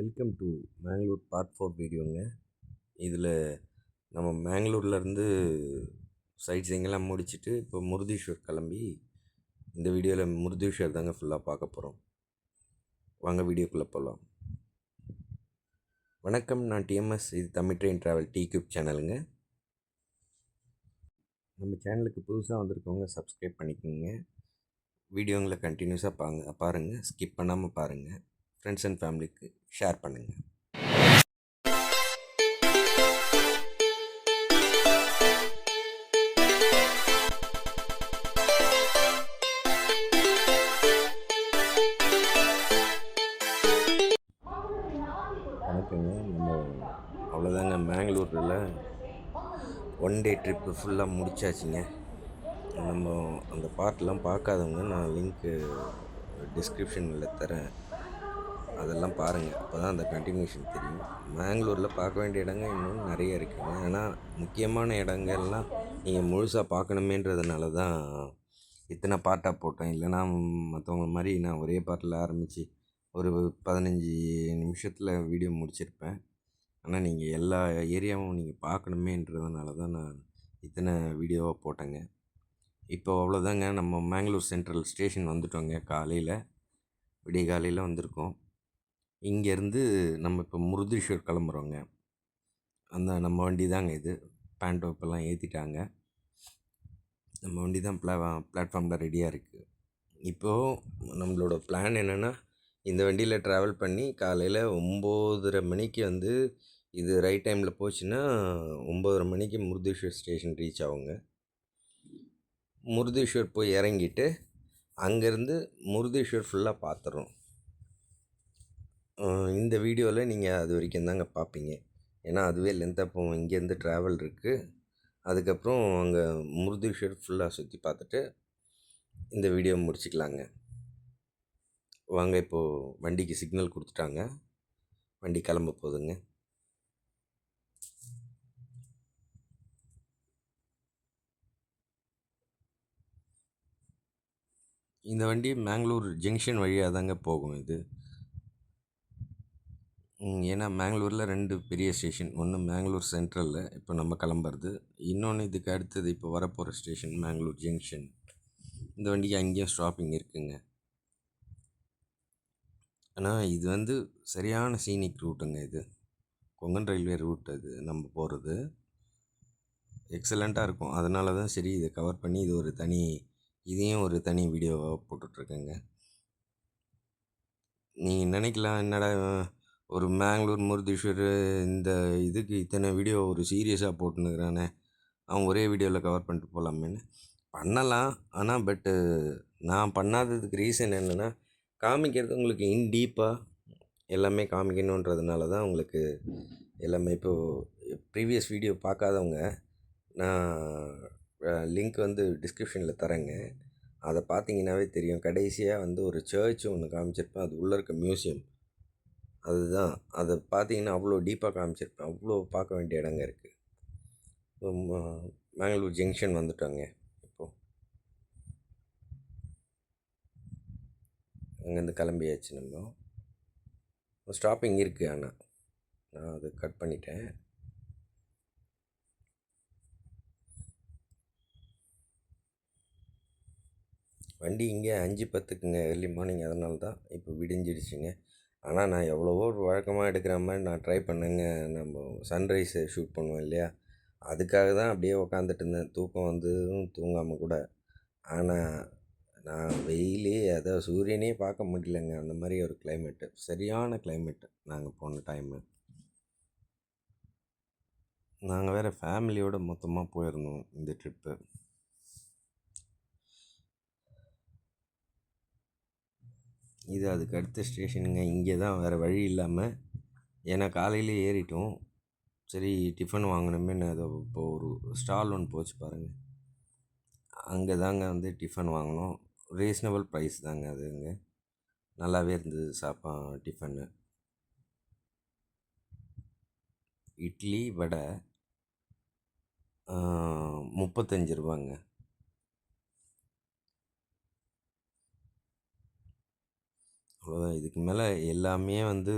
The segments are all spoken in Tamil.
Welcome to Mangalore part four வீடியோங்க இதில் நம்ம மேங்களூர்லேருந்து சைட் சீங்கெல்லாம் முடிச்சுட்டு இப்போ முருதீஸ்வர் கிளம்பி இந்த வீடியோவில் முருதீஸ்வர் தாங்க ஃபுல்லாக பார்க்க போகிறோம் வாங்க வீடியோக்குள்ளே போகலாம் வணக்கம் நான் டிஎம்எஸ் இது Tamil train travel T cube சேனலுங்க நம்ம சேனலுக்கு புதுசாக வந்திருக்கவங்க சப்ஸ்கிரைப் பண்ணிக்கோங்க. வீடியோங்களை கண்டினியூஸாக பாங்க பாருங்கள் ஸ்கிப் பண்ணாமல் பாருங்கள் ஃப்ரெண்ட்ஸ் அண்ட் ஃபேமிலிக்கு ஷேர் பண்ணுங்கள் வணக்கங்க. நம்ம அவ்வளோதாங்க. மேங்களூரில் ஒன் டே ட்ரிப்பு ஃபுல்லாக முடிச்சாச்சுங்க. நம்ம அந்த பார்ட்லாம் பார்க்காதவங்க நான் லிங்க்கு டிஸ்கிரிப்ஷனில் தரேன். அதெல்லாம் பாருங்கள் அப்போ தான் அந்த கண்டினியூஷன் தெரியும். மேங்களூரில் பார்க்க வேண்டிய இடங்க இன்னும் நிறைய இருக்குங்க. ஆனால் முக்கியமான இடங்கள்லாம் நீங்கள் முழுசாக பார்க்கணுமேன்றதுனால தான் இத்தனை பார்ட்டாக போட்டேன் இல்லைன்னா மற்றவங்க மாதிரி நான் ஒரே பார்ட்டில் ஆரம்பித்து ஒரு பதினஞ்சு நிமிஷத்தில் வீடியோ முடிச்சிருப்பேன். ஆனால் நீங்கள் எல்லா ஏரியாவும் நீங்கள் பார்க்கணுமேன்றதுனால தான் நான் இத்தனை வீடியோவாக போட்டேங்க. இப்போ அவ்வளோதாங்க நம்ம மேங்களூர் சென்ட்ரல் ஸ்டேஷன் வந்துட்டோங்க. காலையில். விடிய காலையில் வந்திருக்கோம். இங்கேருந்து நம்ம இப்போ முருதீஸ்வர் கிளம்புறோங்க. அந்த நம்ம வண்டி தாங்க இது பேண்டோப்பெல்லாம் ஏற்றிட்டாங்க நம்ம வண்டி தான் ப்ளா பிளாட்ஃபார்மில் ரெடியாக இருக்குது இப்போது நம்மளோட பிளான் என்னென்னா இந்த வண்டியில் ட்ராவல் பண்ணி காலையில் ஒம்போதரை மணிக்கு வந்து இது ரைட் டைமில் போச்சுன்னா ஒம்போதரை மணிக்கு முருதீஸ்வர் ஸ்டேஷன் ரீச் ஆகுங்க. முருதீஸ்வர் போய் இறங்கிட்டு அங்கேருந்து முருதீஸ்வர் ஃபுல்லாக பார்த்துறோம் இந்த வீடியோவில் நீங்கள் அது வரைக்கும் தாங்க பார்ப்பீங்க ஏன்னா அதுவே லென்த்தாக போகும் இங்கேருந்து ட்ராவல் இருக்குது அதுக்கப்புறம் அங்கே முருதீஸ்வர் ஃபுல்லாக சுற்றி பார்த்துட்டு இந்த வீடியோ முடிச்சுக்கலாங்க. வாங்க இப்போது வண்டிக்கு சிக்னல் கொடுத்துட்டாங்க. வண்டி கிளம்ப போகுதுங்க இந்த வண்டி மேங்களூர் ஜங்ஷன் வழியாக தாங்க போகும் இது. ஏன்னா மேங்களூரில் ரெண்டு பெரிய ஸ்டேஷன். ஒன்று மேங்களூர் சென்ட்ரலில் இப்போ நம்ம கிளம்புறது. இன்னொன்று இதுக்கு அடுத்தது இப்போ வரப்போகிற ஸ்டேஷன் மேங்களூர் ஜங்ஷன். இந்த வண்டிக்கு அங்கேயும் ஸ்டாப்பிங் இருக்குங்க. ஆனால் இது வந்து சரியான சீனிக் ரூட்டுங்க இது. கொங்கன் ரயில்வே ரூட் அது நம்ம போகிறது எக்ஸலண்ட்டாக இருக்கும். அதனால தான் சரி இதை கவர் பண்ணி இது ஒரு தனி இதையும் ஒரு தனி வீடியோவாக போட்டுட்ருக்கேங்க. நீங்கள் நினைக்கலாம் என்னடா ஒரு மேங்களூர் முருதீஸ்வர் இந்த இதுக்கு இத்தனை வீடியோ ஒரு சீரியஸாக போட்டுனுக்குறானே அவன் ஒரே வீடியோவில் கவர் பண்ணிட்டு போகலாமேன்னு பண்ணலாம். ஆனால் பட்டு நான் பண்ணாததுக்கு ரீசன் என்னென்னா காமிக்கிறது உங்களுக்கு இன் டீப்பாக எல்லாமே காமிக்கணுன்றதுனால தான் உங்களுக்கு எல்லாமே இப்போது ப்ரீவியஸ் வீடியோ பார்க்காதவங்க நான் லிங்க் வந்து டிஸ்கிரிப்ஷனில் தரேங்க. அதை பார்த்தீங்கன்னாவே தெரியும். கடைசியாக வந்து ஒரு சர்ச் ஒன்று காமிச்சிருப்பேன். அது உள்ளே இருக்க மியூசியம் அதுதான். அதை பார்த்தீங்கன்னா அவ்வளோ டீப்பாக காமிச்சிருப்பேன். அவ்வளோ பார்க்க வேண்டிய இடங்க இருக்குது மேங்களூர் ஜங்ஷன் வந்துட்டோங்க. இப்போது அங்கேருந்து கிளம்பியாச்சு நம்ம. ஸ்டாப்பிங் இருக்குது ஆனால் நான் அது கட் பண்ணிட்டேன். வண்டி இங்கே அஞ்சு பத்துக்குங்க. ஏர்லி மார்னிங் அதனால தான் இப்போ விடிஞ்சிடுச்சுங்க. ஆனால் நான் எவ்வளவோ வழக்கமாக எடுக்கிற மாதிரி நான் ட்ரை பண்ணேங்க. நம்ம சன்ரைஸை ஷூட் பண்ணுவோம் இல்லையா? அதுக்காக தான் அப்படியே உக்காந்துட்டு இருந்தேன். தூக்கம் வந்ததும் தூங்காமல் கூட. ஆனால் நான் வெயிலே அதை சூரியனே பார்க்க முடியலங்க. அந்த மாதிரி ஒரு கிளைமேட்டு சரியான கிளைமேட்டு நாங்கள் போன டைமு நாங்கள் வேறு ஃபேமிலியோடு மொத்தமாக போயிருந்தோம் இந்த ட்ரிப்பு இது அதுக்கு அடுத்த ஸ்டேஷனுங்க. இங்கே தான் வேறு வழி இல்லாமல் ஏன்னா காலையிலே ஏறிட்டோம். சரி டிஃபன் வாங்கணுமேனு அதை இப்போ ஒரு ஸ்டால் ஒன்று போச்சு பாருங்கள் அங்கே தாங்க வந்து டிஃபன் வாங்கினோம். ரீசனபிள் ப்ரைஸ் தாங்க அதுங்க நல்லாவே இருந்தது சாப்பா டிஃபனு இட்லி வடை முப்பத்தஞ்சு ரூபாங்க. அவ்வளோதான். இதுக்கு மேலே எல்லாமே வந்து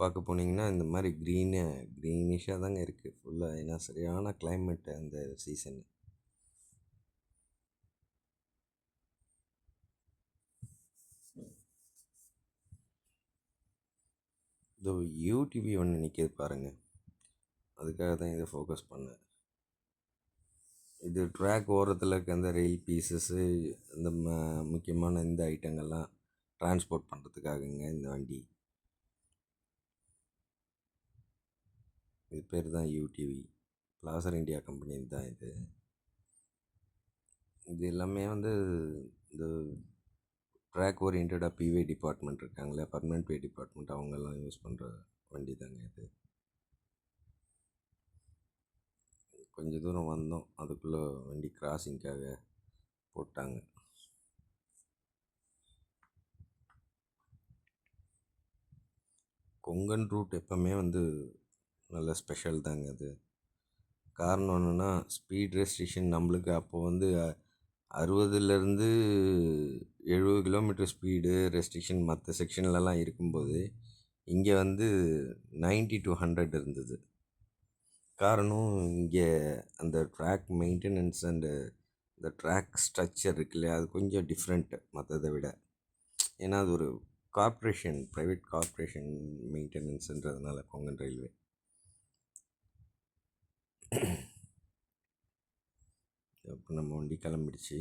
பார்க்க போனீங்கன்னா இந்த மாதிரி க்ரீனு க்ரீனிஷாக தாங்க இருக்குது ஃபுல்லாக ஏன்னா சரியான கிளைமேட்டு அந்த சீசன் இதோ யூடிவி ஒன்று நிற்கிது பாருங்கள் அதுக்காக தான் இதை ஃபோக்கஸ் பண்ணேன். இது ட்ராக் ஓரத்தில் இருக்க அந்த ரயில் பீசஸ்ஸு இந்த ம முக்கியமான இந்த ஐட்டங்கள்லாம் டிரான்ஸ்போர்ட் பண்ணுறதுக்காகங்க இந்த வண்டி. இது பேர் தான் யூடிவி பிளாசர் இண்டியா கம்பெனி தான் இது. இது எல்லாமே வந்து இந்த ட்ராக் ஓரியன்டாக பிவே டிபார்ட்மெண்ட் இருக்காங்களே பர்மனெண்ட் பே டிபார்ட்மெண்ட் அவங்கெல்லாம் யூஸ் பண்ணுற வண்டி தாங்க இது. கொஞ்சம் தூரம் வந்தோம் அதுக்குள்ளே வண்டி கிராசிங்க்காக போட்டாங்க. கொங்கன் ரூட் எப்போவுமே வந்து நல்ல ஸ்பெஷல் தாங்க அது. காரணம் என்னென்னா ஸ்பீட் ரெஸ்ட்ரிக்ஷன் நம்மளுக்கு அப்போ வந்து அறுபதுலேருந்து எழுபது கிலோமீட்டர் ஸ்பீடு ரெஸ்ட்ரிக்ஷன் மற்ற செக்ஷன்லலாம் இருக்கும்போது இங்கே வந்து 90 டு ஹண்ட்ரட் இருந்தது. காரணம் இங்கே அந்த ட்ராக் மெயின்டெனன்ஸ் அண்டு இந்த ட்ராக் ஸ்ட்ரக்சர் இருக்கு இல்லையா அது கொஞ்சம் டிஃப்ரெண்ட்டு மற்றதை விட. ஏன்னா அது ஒரு கார்ப்ரேஷன் ப்ரைவேட் கார்ப்ரேஷன் மெயின்டெனன்ஸுன்றதுனால கொங்கன் ரயில்வே. அப்போ நம்ம வண்டி கிளம்பிடுச்சு.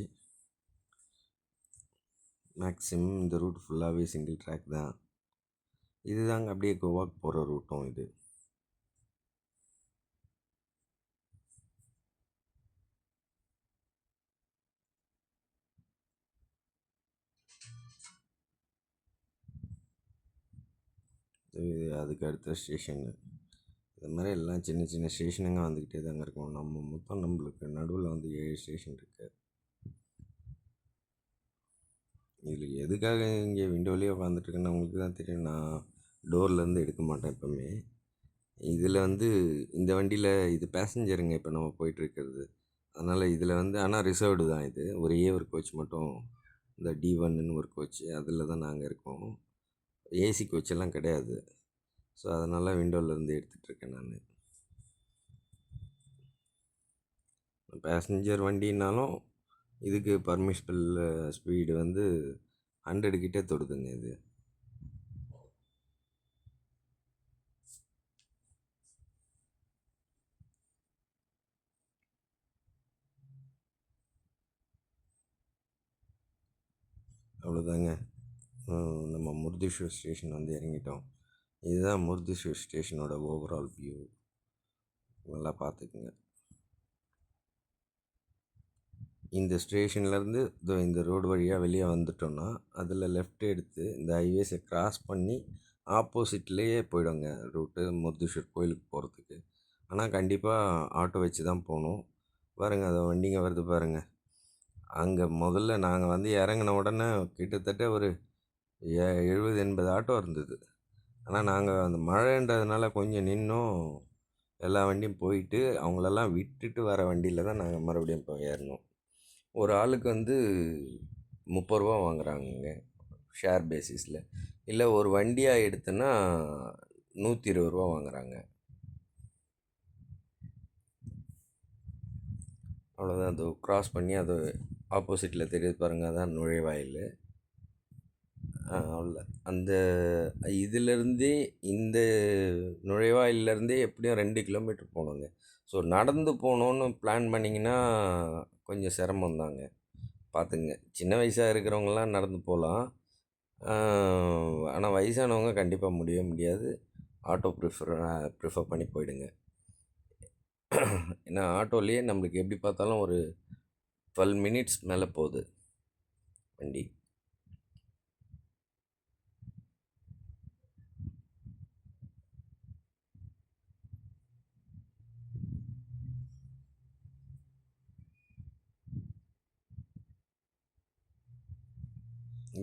மேக்ஸிமம் இந்த ரூட் ஃபுல்லாகவே சிங்கிள் ட்ராக் தான். இதுதாங்க அப்படியே கோவாக்கு போகிற ரூட்டும் இது. இது அதுக்கு அடுத்த ஸ்டேஷனு இது மாதிரி எல்லாம் சின்ன சின்ன ஸ்டேஷனுங்க வந்துக்கிட்டே தாங்க இருக்கும். நம்ம மொத்தம் நம்மளுக்கு நடுவில் வந்து ஏழு ஸ்டேஷன் இருக்கு. இதில் எதுக்காக இங்கே விண்டோலேயே உட்காந்துட்ருக்குன்னு உங்களுக்கு தான் தெரியும். நான் டோர்லேருந்து எடுக்க மாட்டேன் எப்போவுமே. இதில் வந்து இந்த வண்டியில் இது பேசஞ்சருங்க இப்போ நம்ம போயிட்டுருக்கிறது. அதனால் இதில் வந்து ஆனால் ரிசர்வ்டு தான் இது. ஒரே ஒரு கோச் மட்டும் இந்த டி ஒன்னுன்னு ஒரு கோச்சு அதில் தான் நாங்கள் இருக்கோம். ஏசி கோச்செல்லாம் கிடையாது. ஸோ அதனால் விண்டோவிலேருந்து எடுத்துகிட்ருக்கேன் நான். பேசஞ்சர் வண்டினாலும் இதுக்கு பர்மிஷபிள் ஸ்பீடு வந்து ஹண்ட்ரடு கிட்டே தொடுதுங்க இது. அவ்வளோதாங்க நம்ம முர்தீஸ்வர் ஸ்டேஷன் வந்து இறங்கிட்டோம். இதுதான் முர்தீஸ்வர் ஸ்டேஷனோட ஓவரால் வியூ நல்லா பார்த்துக்குங்க. இந்த ஸ்டேஷன்லேருந்து இந்த ரோடு வழியாக வெளியே வந்துட்டோம்னா அதில் லெஃப்ட் எடுத்து இந்த ஹைவேஸை கிராஸ் பண்ணி ஆப்போசிட்லேயே போயிடுங்க ரூட்டு முர்தீஸ்வர் கோயிலுக்கு போகிறதுக்கு ஆனால் கண்டிப்பாக ஆட்டோ வச்சு தான் போகணும். பாருங்கள் அதை வண்டிங்க வருது பாருங்கள் அங்கே முதல்ல நாங்கள் வந்து இறங்கின உடனே கிட்டத்தட்ட ஒரு ஏ எழுபது எண்பது ஆட்டோ இருந்தது. ஆனால் நாங்கள் அந்த மழைன்றதுனால கொஞ்சம் நின்னோம். எல்லா வண்டியும் போயிட்டு அவங்களெல்லாம் விட்டுட்டு வர வண்டியில் தான் நாங்கள் மறுபடியும் இப்போ ஏறினோம் ஒரு ஆளுக்கு வந்து முப்பது ரூபா வாங்குறாங்கங்க ஷேர் பேசிஸில். இல்லை ஒரு வண்டியாக எடுத்தோன்னா நூற்றி இருபது ரூபா வாங்குறாங்க. அவ்வளோதான் அது க்ராஸ் பண்ணி அது ஆப்போசிட்டில் தெரியுது பாருங்கள் அதான் நுழைவாயில். அவ்வளோ. அந்த இதிலேருந்தே இந்த நுழைவாயிலேருந்தே எப்படியும் ரெண்டு கிலோமீட்டர் போகணுங்க ஸோ நடந்து போகணுன்னு பிளான் பண்ணிங்கன்னா கொஞ்சம் சிரமம் தாங்க. பார்த்துங்க. சின்ன வயசாக இருக்கிறவங்களாம் நடந்து போகலாம். ஆனால் வயசானவங்க கண்டிப்பாக முடியவே முடியாது. ஆட்டோ ப்ரிஃபர் ப்ரிஃபர் பண்ணி போயிடுங்க. ஏன்னா ஆட்டோலேயே நம்மளுக்கு எப்படி பார்த்தாலும் ஒரு டுவெல் மினிட்ஸ் மேலே போகுது. வண்டி.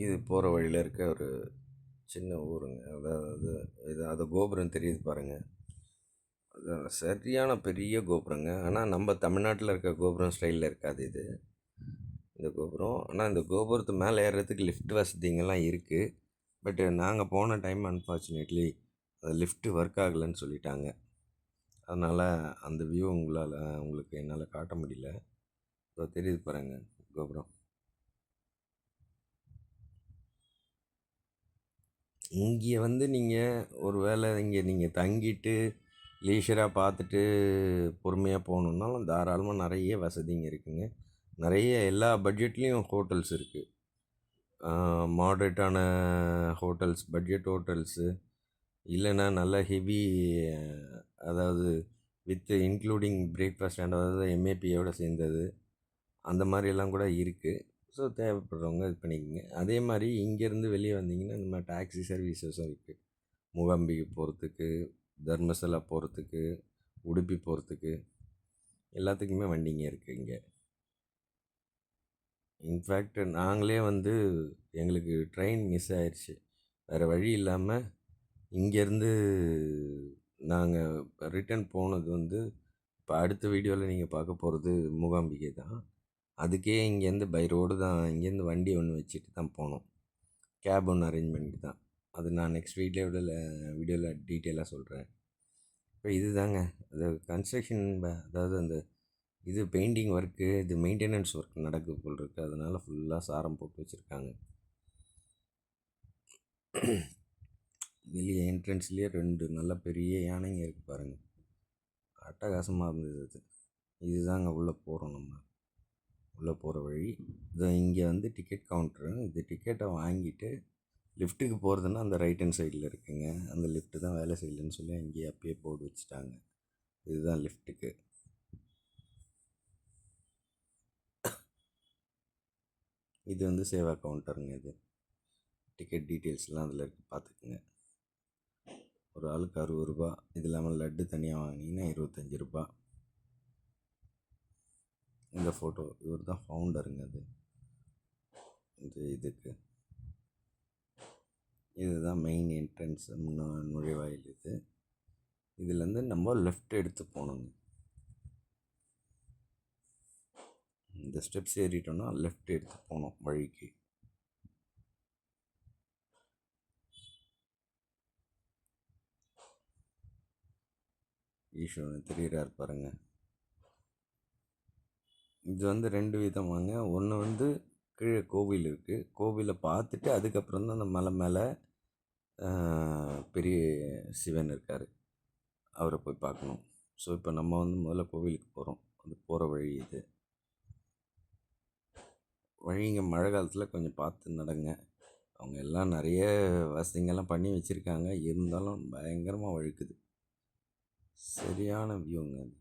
இது போகிற வழியில் இருக்க ஒரு சின்ன ஊருங்க. அதாவது இது அது கோபுரம் தெரியுது பாருங்கள் அது சரியான பெரிய கோபுரங்க. ஆனால் நம்ம தமிழ்நாட்டில் இருக்க கோபுரம் ஸ்டைலில் இருக்காது இது. இந்த கோபுரம். ஆனால் இந்த கோபுரத்து மேலே ஏறுறதுக்கு லிஃப்ட் வசதிங்கெல்லாம் இருக்குது பட்டு நாங்கள் போன டைம் அன்ஃபார்ச்சுனேட்லி அது லிஃப்ட்டு ஒர்க் ஆகலைன்னு சொல்லிட்டாங்க. அதனால் அந்த வியூ உங்களால் உங்களுக்கு என்னால் காட்ட முடியல. இப்போ தெரியுது பாருங்கள் கோபுரம். இங்கே வந்து நீங்கள் ஒரு வேளை இங்கே நீங்கள் தங்கிட்டு லீஷராக பார்த்துட்டு பொறுமையாக போகணுன்னாலும் தாராளமாக நிறைய வசதிங்க இருக்குங்க. நிறைய எல்லா பட்ஜெட்லேயும் ஹோட்டல்ஸ் இருக்குது மாட்ரேட்டான ஹோட்டல்ஸ் பட்ஜெட் ஹோட்டல்ஸு இல்லைன்னா நல்ல ஹெவி அதாவது வித் இன்க்ளூடிங் பிரேக்ஃபாஸ்ட் அண்ட் அதாவது எம்ஏபியோட சேர்ந்தது. அந்த மாதிரியெல்லாம் கூட இருக்குது ஸோ தேவைப்படுறவங்க இது பண்ணிக்கோங்க. அதே மாதிரி இங்கேருந்து வெளியே வந்தீங்கன்னா இந்த மாதிரி டாக்ஸி சர்வீசஸும் இருக்குது மூகாம்பிகை போகிறதுக்கு தர்மசலா போகிறதுக்கு உடுப்பி போகிறதுக்கு எல்லாத்துக்குமே வண்டிங்க இருக்குது இங்கே. இன்ஃபேக்ட் நாங்களே வந்து எங்களுக்கு ட்ரெயின் மிஸ் ஆயிடுச்சு வேறு வழி இல்லாமல் இங்கேருந்து நாங்கள் ரிட்டர்ன் போனது வந்து இப்போ அடுத்த வீடியோவில் நீங்கள் பார்க்க போகிறது மூகாம்பிகை தான். அதுக்கே இங்கேருந்து பை ரோடு தான் இங்கேருந்து வண்டி ஒன்று வச்சுட்டு தான் போனோம். கேப் ஒன்று அரேஞ்ச் பண்ணிட்டு தான். அது நான் நெக்ஸ்ட் வீடியோவில் வீடியோவில் டீட்டெயிலாக சொல்கிறேன் இப்போ இது தாங்க அது கன்ஸ்ட்ரக்ஷன் அதாவது அந்த இது பெயிண்டிங் ஒர்க்கு இது மெயின்டெனன்ஸ் ஒர்க் நடக்கு போல் இருக்குது அதனால் ஃபுல்லாக சாரம் போட்டு வச்சுருக்காங்க. வெளியே என்ட்ரன்ஸ்லேயே ரெண்டு நல்ல பெரிய யானைங்க இருக்குது பாருங்கள் அட்டகாசமாக இருந்தது அது. இதுதாங்க உள்ளே போகிறோம் நம்ம. உள்ளே போகிற வழி. இது இங்கே வந்து டிக்கெட் கவுண்ட்ரு. இது டிக்கெட்டை வாங்கிட்டு லிஃப்ட்டுக்கு போகிறதுன்னா அந்த ரைட் ஹேண்ட் சைடில் இருக்குங்க. அந்த லிஃப்ட்டு தான் வேலை செய்யலைன்னு சொல்லி அங்கேயே அப்பயே போர்டு வச்சுட்டாங்க. இதுதான் லிஃப்ட்டுக்கு. இது வந்து சேவா கவுண்டருங்க இது. டிக்கெட் டீட்டெயில்ஸ்லாம் அதில் இருக்குது பார்த்துக்குங்க. ஒரு ஆளுக்கு அறுபது ரூபா. இது இல்லாமல் லட்டு தனியாக வாங்கினீங்கன்னா இருபத்தஞ்சி ரூபா. இந்த ஃபோட்டோ இவர் தான் ஃபவுண்டருங்க அது. இது இதுக்கு. இதுதான் மெயின் என்ட்ரன்ஸ் முன்ன நுழைவாயில் இது. இதுலேருந்து நம்ம லெஃப்ட் எடுத்து போகணுங்க இந்த ஸ்டெப்ஸ் ஏறிட்டோம்னா லெஃப்ட் எடுத்து போகணும் வழிக்கு. ஈஸ்வரன் தெரிகிறார் பாருங்கள் இது வந்து ரெண்டு விதமாங்க. ஒன்று வந்து கீழே கோவில் இருக்குது கோவிலை பார்த்துட்டு அதுக்கப்புறம் தான் அந்த மலை மேலே பெரிய சிவன் இருக்கார். அவரை போய் பார்க்கணும். ஸோ இப்போ நம்ம வந்து முதல்ல கோவிலுக்கு போகிறோம் அது போகிற வழி இது. வழிங்க மழை காலத்தில் கொஞ்சம் பார்த்து நடங்க. அவங்க எல்லாம் நிறைய வசதிங்கெல்லாம் பண்ணி வச்சுருக்காங்க. இருந்தாலும் பயங்கரமாக வழுக்குது. சரியான வியூங்க அது.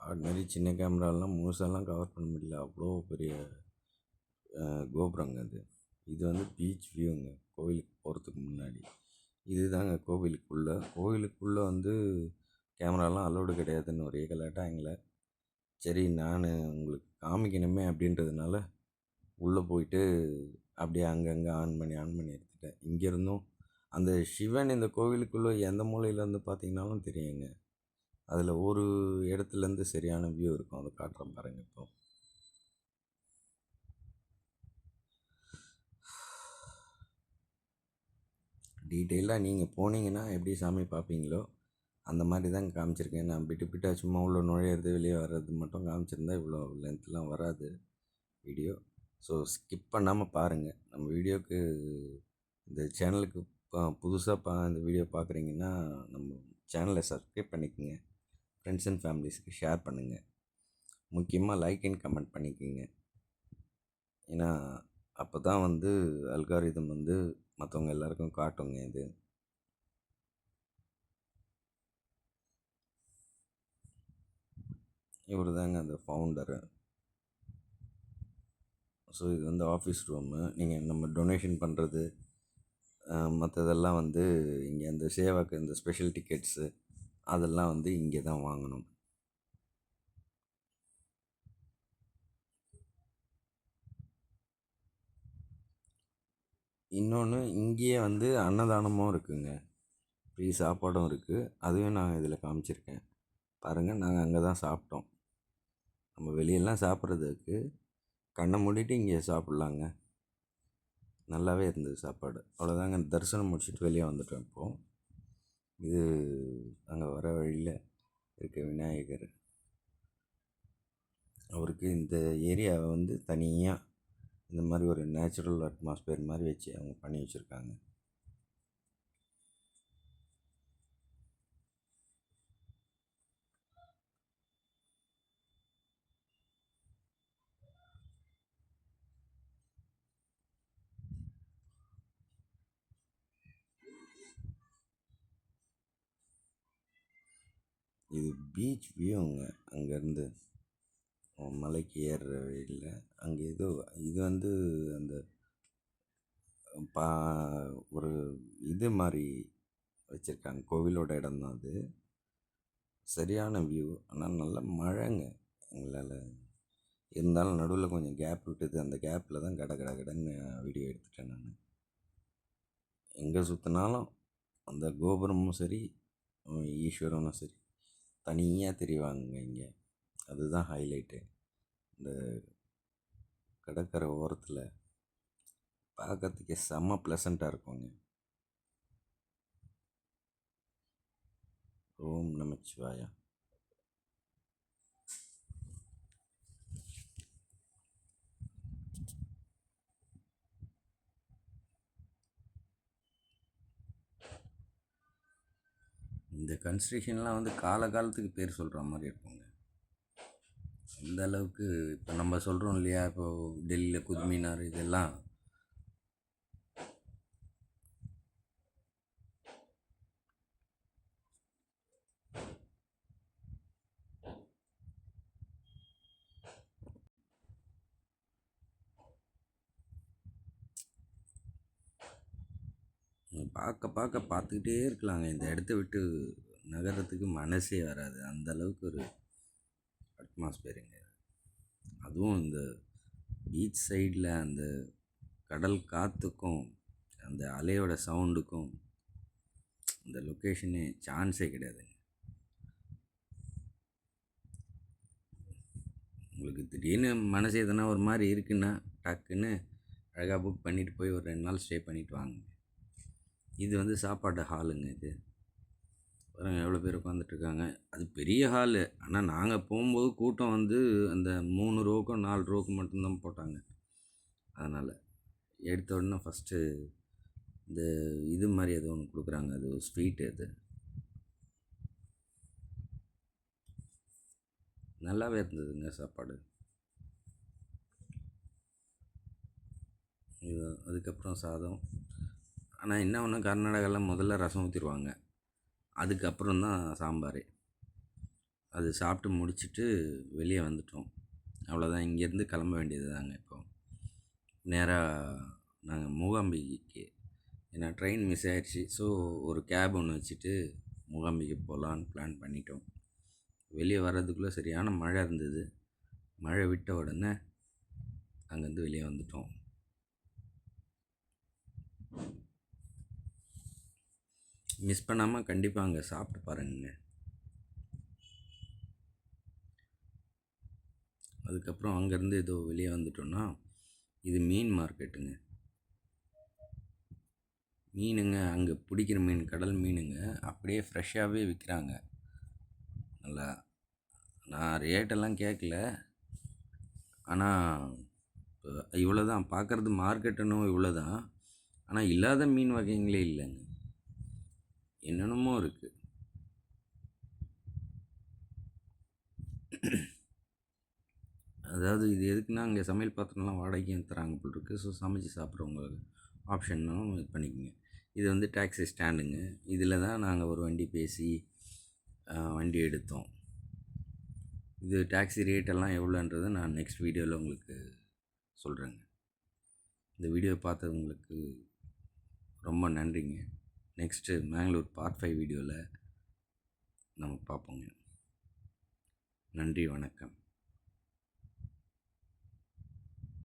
ஆர்டினரி சின்ன கேமராலாம் முழுசாலாம் கவர் பண்ண முடியல. அவ்வளோ பெரிய கோபுரங்க அது. இது வந்து பீச் வியூங்க கோவிலுக்கு போகிறதுக்கு முன்னாடி. இது தாங்க கோவிலுக்குள்ளே. கோவிலுக்குள்ளே வந்து கேமராலாம் அலோடு கிடையாதுன்னு ஒரே கலாட்டாங்கள சரி நான் உங்களுக்கு காமிக்கணுமே அப்படின்றதுனால உள்ளே போயிட்டு அப்படியே அங்கங்கே ஆன் பண்ணி ஆன் பண்ணி எடுத்துட்டேன். இங்கேருந்தும் அந்த சிவன் இந்த கோவிலுக்குள்ளே எந்த மூலையிலேருந்து பார்த்தீங்கன்னாலும் தெரியுங்க. அதில் ஒரு இடத்துலேருந்து சரியான வியூ இருக்கும். அதை காட்டுறேன் பாருங்கள் இப்போ டீட்டெயிலாக நீங்கள் போனீங்கன்னா எப்படி சாமி பார்ப்பீங்களோ அந்த மாதிரி தான் காமிச்சிருக்கேன். நான் பிட்டு பிட்டாக சும்மா உள்ள நுழையிறது வெளியே வர்றது மட்டும் காமிச்சிருந்தா இவ்வளோ லென்த்லாம் வராது வீடியோ ஸோ ஸ்கிப் பண்ணாமல் பாருங்கள் நம்ம வீடியோக்கு இந்த சேனலுக்கு புதுசாக பா இந்த வீடியோ பார்க்குறீங்கன்னா நம்ம சேனலை சப்ஸ்கிரைப் பண்ணிக்கோங்க. ஃப்ரெண்ட்ஸ் அண்ட் ஃபேமிலிஸ்க்கு ஷேர் பண்ணுங்கள் முக்கியமாக லைக் அண்ட் கமெண்ட் பண்ணிக்கிங்க. ஏன்னா அப்போ தான் வந்து அல்காரிதம் வந்து மற்றவங்க எல்லாருக்கும் காட்டுங்க இது. இவர் தாங்க அந்த ஃபவுண்டரு ஸோ இது வந்து ஆஃபீஸ் ரூமு நீங்கள் நம்ம டொனேஷன் பண்ணுறது மற்றதெல்லாம் வந்து இங்கே அந்த சேவாக்கு இந்த ஸ்பெஷல் டிக்கெட்ஸு அதெல்லாம் வந்து இங்கே தான் வாங்கணும். இன்னொன்று இங்கேயே வந்து அன்னதானமும் இருக்குங்க. ஃப்ரீ சாப்பாடும் இருக்குது அதுவும் நான் இதில் காமிச்சிருக்கேன். பாருங்கள் நாங்கள் அங்கே தான் சாப்பிட்டோம். நம்ம வெளியெல்லாம் சாப்பிட்றதுக்கு கண்ணை மூடிட்டு இங்கே சாப்பிட்லாங்க. நல்லாவே இருந்தது சாப்பாடு. அவ்வளோதாங்க தரிசனம் முடிச்சுட்டு வெளியே வந்துட்டோம் இப்போது இது அங்கே வர வழியில் இருக்க விநாயகர். அவருக்கு இந்த ஏரியாவை வந்து தனியாக இந்த மாதிரி ஒரு நேச்சுரல் அட்மாஸ்பியர் மாதிரி வச்சு அவங்க பண்ணி வச்சுருக்காங்க. இது பீச் வியூங்க அங்கேருந்து மலைக்கு ஏறுற வழியில் அங்கே ஏதோ இது வந்து அந்த பா ஒரு இது மாதிரி வச்சுருக்காங்க. கோவிலோட இடம் தான் அது. சரியான வியூ ஆனால் நல்ல மழைங்க. எங்களால் இருந்தாலும் நடுவில் கொஞ்சம் கேப் விட்டுது. அந்த கேப்பில் தான் கட கட கடன்னு வீடியோ எடுத்துட்டேன் நான். எங்கே சுற்றினாலும் அந்த கோபுரமும் சரி ஈஸ்வரனும் சரி. தனியாக தெரிவாங்க இங்கே. அதுதான் ஹைலைட்டு இந்த கடற்கரை ஓரத்தில் பார்க்கறதுக்கே செம்ம ப்ளசண்ட்டாக இருக்குங்க. ஓம் நமச்சிவாயா. இந்த கன்ஸ்ட்ரக்ஷன்லாம் வந்து காலகாலத்துக்கு பேர் சொல்கிற மாதிரி இருக்குங்க. அந்த அளவுக்கு இப்போ நம்ம சொல்கிறோம் இல்லையா? இப்போ டெல்லியில் குதுமினார் இதெல்லாம் பார்க்க பார்க்க பார்த்துக்கிட்டே இருக்கலாங்க. இந்த இடத்த விட்டு நகரத்துக்கு மனசே வராது. அந்த அளவுக்கு ஒரு அட்மாஸ்பியருங்க அதுவும் இந்த பீச் சைடில் அந்த கடல் காற்றுக்கும் அந்த அலையோட சவுண்டுக்கும் இந்த லொக்கேஷனே சான்ஸே கிடையாதுங்க. உங்களுக்கு திடீர்னு மனசு எதனா ஒரு மாதிரி இருக்குன்னா டக்குன்னு அழகாக புக் பண்ணிவிட்டு போய் ஒரு ரெண்டு நாள் ஸ்டே பண்ணிவிட்டு வாங்க. இது வந்து சாப்பாட்டு ஹாலுங்க இது. பாருங்க எவ்வளோ பேர் உட்காந்துட்ருக்காங்க அது பெரிய ஹாலு. ஆனால் நாங்கள் போகும்போது கூட்டம் வந்து அந்த மூணு ரோக்கும் நாலு ரோக்கு மட்டும்தான் போட்டாங்க. அதனால் எடுத்த உடனே ஃபஸ்ட்டு இந்த இது மாதிரி ஏதோ ஒன்று கொடுக்குறாங்க. அது ஸ்வீட்டு அது. நல்லாவே இருந்ததுங்க சாப்பாடு. இது அதுக்கப்புறம் சாதம். ஆனால் என்ன ஒன்று கர்நாடகாவில் முதல்ல ரசம் ஊற்றிடுவாங்க அதுக்கப்புறம் தான் சாம்பார். அது சாப்பிட்டு முடிச்சுட்டு வெளியே வந்துட்டோம். அவ்வளோதான் இங்கேருந்து கிளம்ப வேண்டியது தாங்க இப்போ. நேராக நாங்கள் மூகாம்பிகைக்கு. ஏன்னா ட்ரெயின் மிஸ் ஆயிடுச்சு ஸோ ஒரு கேப் ஒன்று வச்சுட்டு மூகாம்பிகை போகலான்னு பிளான் பண்ணிட்டோம். வெளியே வர்றதுக்குள்ளே சரியான மழை இருந்தது. மழை விட்ட உடனே அங்கேருந்து வெளியே வந்துட்டோம். மிஸ் பண்ணாமல் கண்டிப்பாக அங்கே சாப்பிட்டு பாருங்க அதுக்கப்புறம் அங்கேருந்து ஏதோ வெளியே வந்துட்டோன்னா இது மீன் மார்க்கெட்டுங்க. மீனுங்க அங்கே பிடிக்கிற மீன் கடல் மீனுங்க அப்படியே ஃப்ரெஷ்ஷாகவே விற்கிறாங்க நல்லா நான் ரேட்டெல்லாம் கேட்கல. ஆனால் இவ்வளோ தான் பார்க்குறது மார்க்கெட்டுன்னு இவ்வளோ தான் ஆனால் இல்லாத மீன் வகைங்களே இல்லைங்க. என்னென்னமோ இருக்குது அதாவது இது எதுக்குன்னா அங்கே சமையல் பாத்திரம்லாம் வாடகையும் தராங்க போல் இருக்குது ஸோ சமைச்சு சாப்பிட்றவங்களுக்கு ஆப்ஷனும் இது பண்ணிக்கோங்க. இது வந்து டாக்ஸி ஸ்டாண்டுங்க. இதில் தான் நாங்கள் ஒரு வண்டி பேசி வண்டி எடுத்தோம். இது டாக்ஸி ரேட்டெல்லாம் எவ்வளோன்றதை நான் நெக்ஸ்ட் வீடியோவில் உங்களுக்கு சொல்கிறேங்க இந்த வீடியோ பார்த்தவங்களுக்கு ரொம்ப நன்றிங்க. நெக்ஸ்ட்டு மேங்களூர் பார்ட் ஃபைவ் வீடியோவில் நம்ம பார்ப்போங்க. நன்றி வணக்கம்.